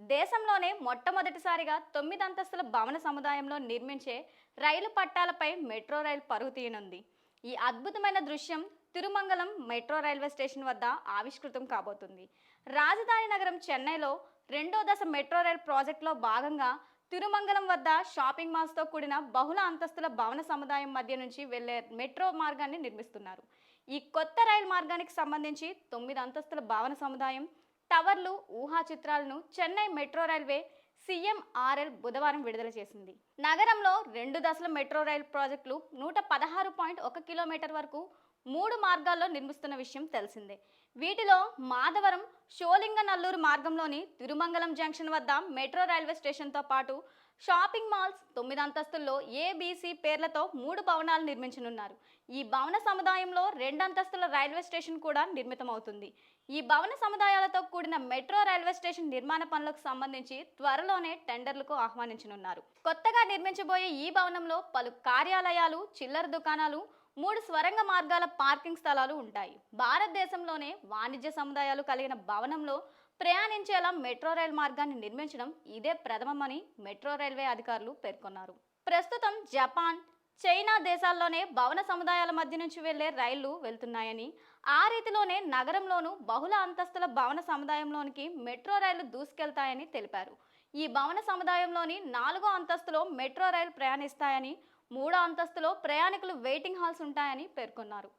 దేశంలోనే మొట్టమొదటిసారిగా తొమ్మిది అంతస్తుల భవన సముదాయంలో నిర్మించే రైలు పట్టాలపై మెట్రో రైలు పరుగు తీయనుంది. ఈ అద్భుతమైన దృశ్యం తిరుమంగళం మెట్రో రైల్వే స్టేషన్ వద్ద ఆవిష్కృతం కాబోతుంది. రాజధాని నగరం చెన్నైలో రెండో దశ మెట్రో రైల్ ప్రాజెక్టులో భాగంగా తిరుమంగళం వద్ద షాపింగ్ మాల్స్తో కూడిన బహుళ అంతస్తుల భవన సముదాయం మధ్య నుంచి వెళ్ళే మెట్రో మార్గాన్ని నిర్మిస్తున్నారు. ఈ కొత్త రైలు మార్గానికి సంబంధించి తొమ్మిది అంతస్తుల భవన సముదాయం టవర్లు ఊహా చిత్రాలను చెన్నై మెట్రో రైల్వే సీఎంఆర్ఎల్ బుధవారం విడుదల చేసింది. నగరంలో రెండు దశల మెట్రో రైల్ ప్రాజెక్టులు నూట పదహారు పాయింట్ ఒక కిలోమీటర్ వరకు మూడు మార్గాల్లో నిర్మిస్తున్న విషయం తెలిసిందే. వీటిలో మాధవరం షోలింగనల్లూరు మార్గంలోని తిరుమంగళం జంక్షన్ వద్ద మెట్రో రైల్వే స్టేషన్తో పాటు షాపింగ్ మాల్స్ తొమ్మిది అంతస్తుల్లో ఏబీసీ పేర్లతో మూడు భవనాలు నిర్మించనున్నారు. ఈ భవన సముదాయంలో రెండు అంతస్తుల రైల్వే స్టేషన్ కూడా నిర్మితమవుతుంది. ఈ భవన సముదాయాలతో కూడిన మెట్రో రైల్వే స్టేషన్ నిర్మాణ పనులకు సంబంధించి త్వరలోనే టెండర్లకు ఆహ్వానించనున్నారు. కొత్తగా నిర్మించబోయే ఈ భవనంలో పలు కార్యాలయాలు చిల్లర దుకాణాలు మూడు స్వరంగ మార్గాల పార్కింగ్ స్థలాలు ఉంటాయి. భారతదేశంలోనే వాణిజ్య సముదాయాలు కలిగిన భవనంలో ప్రయాణించేలా మెట్రో రైల్ మార్గాన్ని నిర్మించడం ఇదే ప్రథమమని మెట్రో రైల్వే అధికారులు పేర్కొన్నారు. ప్రస్తుతం జపాన్ చైనా దేశాల్లోనే భవన సముదాయాల మధ్య నుంచి వెళ్ళే రైళ్ళు వెళ్తున్నాయని ఆ రీతిలోనే నగరంలోనూ బహుళ అంతస్తుల భవన సముదాయంలోనికి మెట్రో రైళ్ళు దూసుకెళ్తాయని తెలిపారు. ఈ భవన సముదాయంలోని నాలుగో అంతస్తులో మెట్రో రైలు ప్రయాణిస్తాయని మూడో అంతస్తులో ప్రయాణికులు వెయిటింగ్ హాల్స్ ఉంటాయని పేర్కొన్నారు